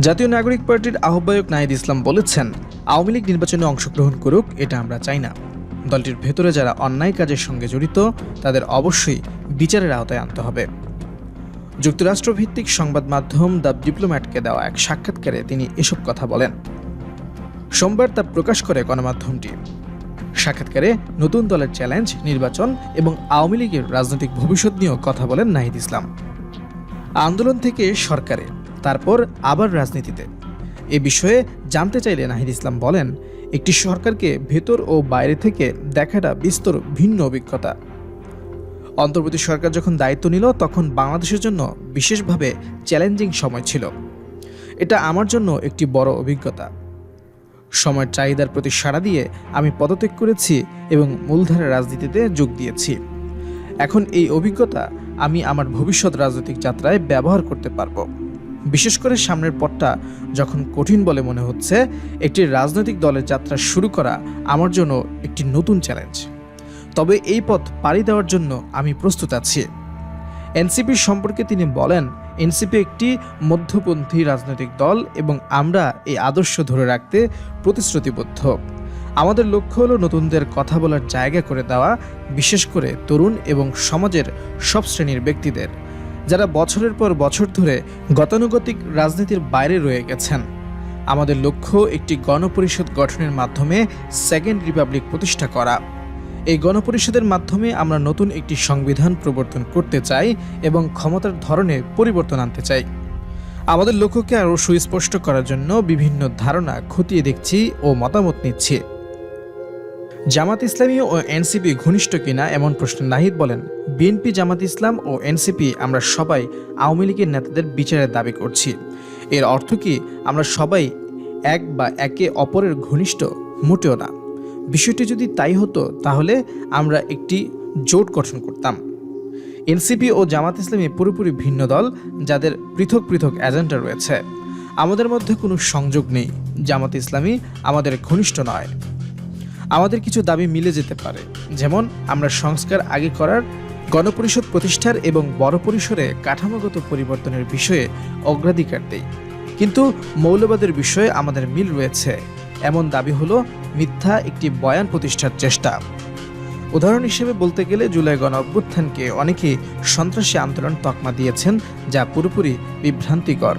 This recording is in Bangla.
জাতীয় নাগরিক পার্টির আহ্বায়ক নাহিদ ইসলাম বলেছেন, আওয়ামী লীগ নির্বাচনে অংশগ্রহণ করুক, এটা আমরা চাই না। দলটির ভেতরে যারা অন্যায় কাজের সঙ্গে জড়িত, তাদের অবশ্যই বিচারের আওতায় আনতে হবে। যুক্তরাষ্ট্রভিত্তিক সংবাদ মাধ্যম দ্য ডিপ্লোম্যাটকে দেওয়া এক সাক্ষাৎকারে তিনি এসব কথা বলেন। সোমবার তা প্রকাশ করে গণমাধ্যমটি। সাক্ষাৎকারে নতুন দলের চ্যালেঞ্জ, নির্বাচন এবং আওয়ামী লীগের রাজনৈতিক ভবিষ্যৎ নিয়েও কথা বলেন নাহিদ ইসলাম। আন্দোলন থেকে সরকারে। তারপর আবার রাজনীতিতে। এ বিষয়ে জানতে চাইলে নাহিদ ইসলাম বলেন, একটি সরকারকে ভেতর ও বাইরে থেকে দেখাটা বিস্তর ভিন্ন অভিজ্ঞতা। অন্তর্বর্তী সরকার যখন দায়িত্ব নিল, তখন বাংলাদেশের জন্য বিশেষভাবে চ্যালেঞ্জিং সময় ছিল। এটা আমার জন্য একটি বড় অভিজ্ঞতা। সময়ের চাহিদার প্রতি সাড়া দিয়ে আমি পদত্যাগ করেছি এবং মূলধারা রাজনীতিতে যোগ দিয়েছি। এখন এই অভিজ্ঞতা আমি আমার ভবিষ্যৎ রাজনৈতিক যাত্রায় ব্যবহার করতে পারব। বিশেষ করে সামনের পথটা যখন কঠিন বলে মনে হচ্ছে, একটি রাজনৈতিক দলের যাত্রা শুরু করা আমার জন্য একটি নতুন চ্যালেঞ্জ তবে এই পথ পাড়ি দেওয়ার জন্য আমি প্রস্তুত আছি। এনসিপির সম্পর্কে তিনি বলেন, এনসিপি একটি মধ্যপন্থী রাজনৈতিক দল এবং আমরা এই আদর্শ ধরে রাখতে প্রতিশ্রুতিবদ্ধ। আমাদের লক্ষ্য হলো নতুনদের কথা বলার জায়গা করে দেওয়া, বিশেষ করে তরুণ এবং সমাজের সব শ্রেণির ব্যক্তিদের। যারা বছরের পর বছর ধরে গতানুগতিক রাজনীতির বাইরে রয়ে গেছেন। আমাদের লক্ষ্য একটি গণপরিষদ গঠনের মাধ্যমে সেকেন্ড রিপাবলিক প্রতিষ্ঠা করা। এই গণপরিষদের মাধ্যমে আমরা নতুন একটি সংবিধান প্রবর্তন করতে চাই এবং ক্ষমতার ধরনে পরিবর্তন আনতে চাই। আমাদের লক্ষ্যকে আরও সুস্পষ্ট করার জন্য বিভিন্ন ধারণা খতিয়ে দেখছি ও মতামত নিচ্ছি। জামাত ইসলামী ও এনসিপি ঘনিষ্ঠ কিনা এমন প্রশ্ন নাহিদ বলেন, বিএনপি, জামাত ইসলাম ও এনসিপি আমরা সবাই আওয়ামী লীগের নেতাদের বিচারের দাবি করছি। এর অর্থ কি, আমরা সবাই এক বা একে অপরের ঘনিষ্ঠ, মোটেও না। বিষয়টি যদি তাই হতো, তাহলে আমরা একটি জোট গঠন করতাম। এনসিপি ও জামাত ইসলামী পুরোপুরি ভিন্ন দল, যাদের পৃথক পৃথক এজেন্ডা রয়েছে। আমাদের মধ্যে কোনো সংযোগ নেই। জামাত ইসলামী আমাদের ঘনিষ্ঠ নয়। আমাদের কিছু দাবি মিলে যেতে পারে। যেমন, আমরা সংস্কার আগে করার, গণপরিষদ প্রতিষ্ঠার এবং বড় পরিসরে কাঠামোগত পরিবর্তনের বিষয়ে অগ্রাধিকার দেই। কিন্তু মৌলবাদের বিষয়ে আমাদের মিল রয়েছে। এমন দাবি হলো মিথ্যা একটি বয়ান প্রতিষ্ঠার চেষ্টা। উদাহরণ হিসেবে বলতে গেলে জুলাই গণ অভ্যুত্থানকে অনেকেই সন্ত্রাসী আন্দোলন তকমা দিয়েছেন, যা পুরোপুরি বিভ্রান্তিকর।